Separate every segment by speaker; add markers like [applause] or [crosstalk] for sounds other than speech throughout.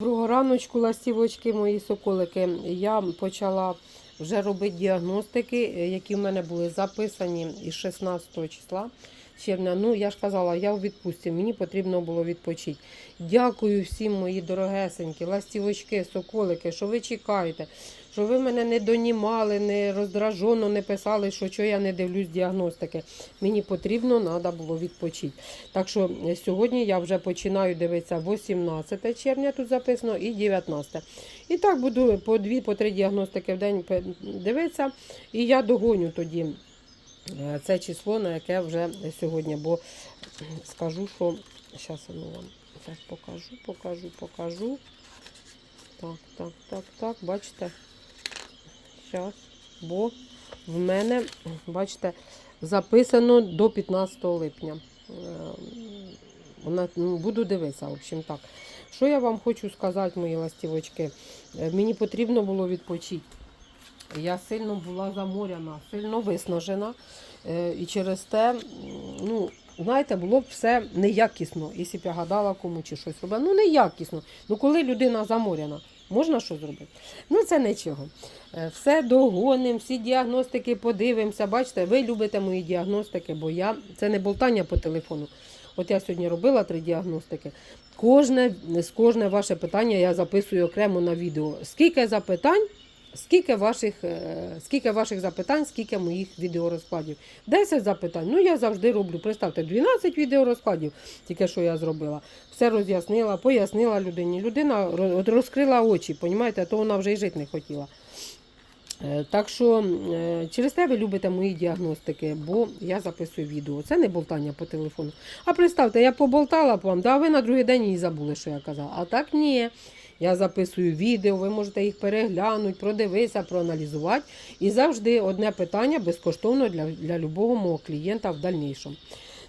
Speaker 1: Доброго раночку, ластівочки, мої соколики. Я почала вже робити діагностики, е, які в мене були записані із 16 числа червня. Ну, я ж казала, я у відпустці, мені потрібно було відпочити. Дякую всім, мої дорогесенькі, ластівочки, соколики, що ви чекаєте, що ви мене не донімали, не роздражено не писали, що, що я не дивлюсь діагностики. Мені потрібно, треба було відпочити. Так що е, сьогодні я вже починаю дивитися 18 червня, тут записано, і 19. І так буду по дві, по три діагностики в день дивитися, і я догоню тоді це число, на яке вже сьогодні. Бо скажу, що зараз ну, вам так покажу, покажу, покажу. Так, так, так, так, бачите. Зараз, бо в мене, бачите, записано до 15 липня. Е, ну, буду дивитися, в общем так. Що я вам хочу сказати, мої ластівочки? Е, Мені потрібно було відпочити. Я сильно була заморяна, сильно виснажена. Е, І через те, ну, знаєте, було б все неякісно, якщо б я гадала кому чи щось робила. Ну, неякісно. Ну, коли людина заморяна, можна що зробити? Ну, це нічого. Е, Все догонимо, всі діагностики подивимося. Бачите, ви любите мої діагностики, бо я це не болтання по телефону. От я сьогодні робила три діагностики. Кожне, кожне ваше питання я записую окремо на відео. Скільки запитань, скільки ваших, е, скільки ваших запитань, скільки моїх відеорозкладів. 10 запитань. Ну, я завжди роблю. Представте, 12 відеорозкладів, тільки що я зробила. Все роз'яснила, пояснила людині. Людина розкрила очі, понімаєте, то вона вже й жити не хотіла. Е, Так що е, через те ви любите мої діагностики, бо я записую відео. Це не болтання по телефону. А представте, я поболтала б вам, да, ви на другий день і забули, що я казала. А так ні. Я записую відео, ви можете їх переглянути, продивитися, проаналізувати. І завжди одне питання безкоштовно для, для любого мого клієнта в дальнішому.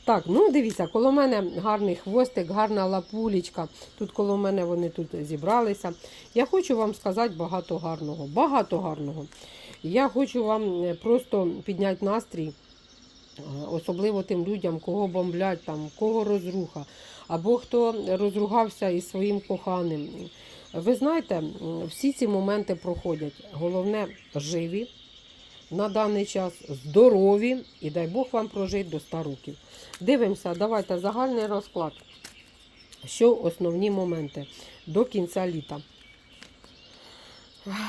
Speaker 1: Так, ну дивіться, коло мене гарний хвостик, гарна лапулечка. Тут коло мене вони тут зібралися. Я хочу вам сказати багато гарного. Багато гарного. Я хочу вам е, просто підняти настрій, е, особливо тим людям, кого бомблять, там, кого розруха, або хто розругався із своїм коханим. Ви знаєте, всі ці моменти проходять. Головне живі на даний час, здорові і дай Бог вам прожити до 100 років. Дивимося, давайте загальний розклад. Що основні моменти до кінця літа.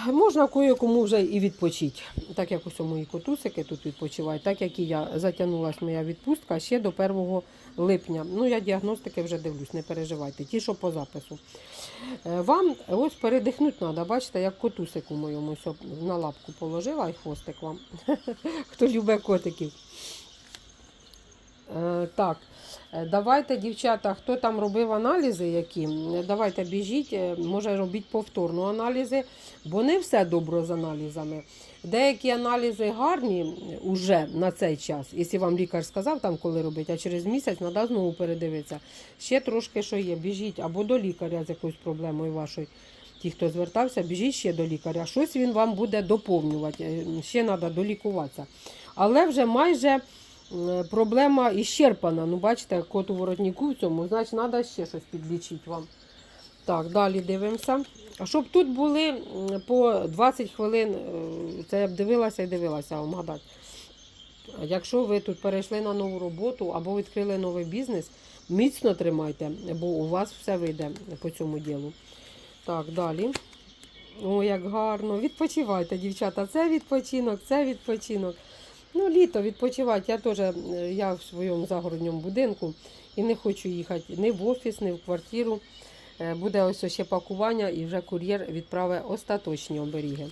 Speaker 1: Можна кое-кому вже і відпочити. Так як ось мої котусики тут відпочивають, так як і я затягнулася моя відпустка ще до 1 липня. Ну, я діагностики вже дивлюсь, не переживайте. Ті, що по запису. Е, Вам ось передихнути треба, бачите, як котусику моєму на лапку положила і хвостик вам. [laughs] Хто любить котиків. Е, Так, е, давайте, дівчата, хто там робив аналізи, які, е, давайте біжіть, може робіть повторно аналізи, бо не все добре з аналізами. Деякі аналізи гарні е, уже на цей час, якщо вам лікар сказав, там коли робити, а через місяць треба знову передивитися. Ще трошки що є, біжіть або до лікаря з якоюсь проблемою вашою. Ті, хто звертався, біжіть ще до лікаря. Щось він вам буде доповнювати, ще треба долікуватися. Але вже майже проблема іщерпана. Ну, бачите, кот у воротнику в цьому, значить, треба ще щось підлічити вам. Так, далі дивимося. А щоб тут були по 20 хвилин, е, це я б дивилася і дивилася вам гадати. Якщо ви тут перейшли на нову роботу або відкрили новий бізнес, міцно тримайте, бо у вас все вийде по цьому ділу. Так, далі. О, як гарно. Відпочивайте, дівчата. Це відпочинок, це відпочинок. Ну, літо відпочивати. Я теж е, я в своєму загородньому будинку і не хочу їхати ні в офіс, ні в квартиру. Е, Буде ось ще пакування і вже кур'єр відправить остаточні оберіги.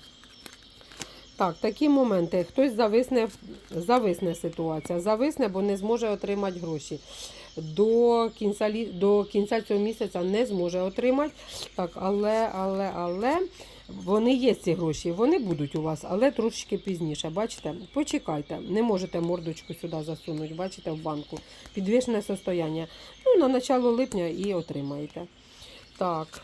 Speaker 1: Так, такі моменти. Хтось зависне, зависне ситуація. Зависне, бо не зможе отримати гроші. До кінця, до кінця цього місяця не зможе отримати. Так, але, але, але вони є ці гроші, вони будуть у вас, але трошечки пізніше. Бачите? Почекайте, не можете мордочку сюди засунути, бачите, в банку. Підвішене состояння. Ну, на начало липня і отримаєте. Так.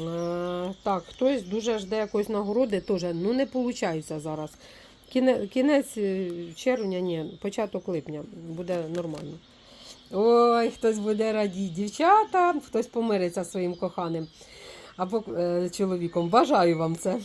Speaker 1: Е, так, хтось дуже жде якоїсь нагороди, теж ну не виходить зараз. Кінець е, червня, ні, початок липня буде нормально. Ой, хтось буде радіти. Дівчата, хтось помириться своїм коханим або е, чоловіком. Бажаю вам це.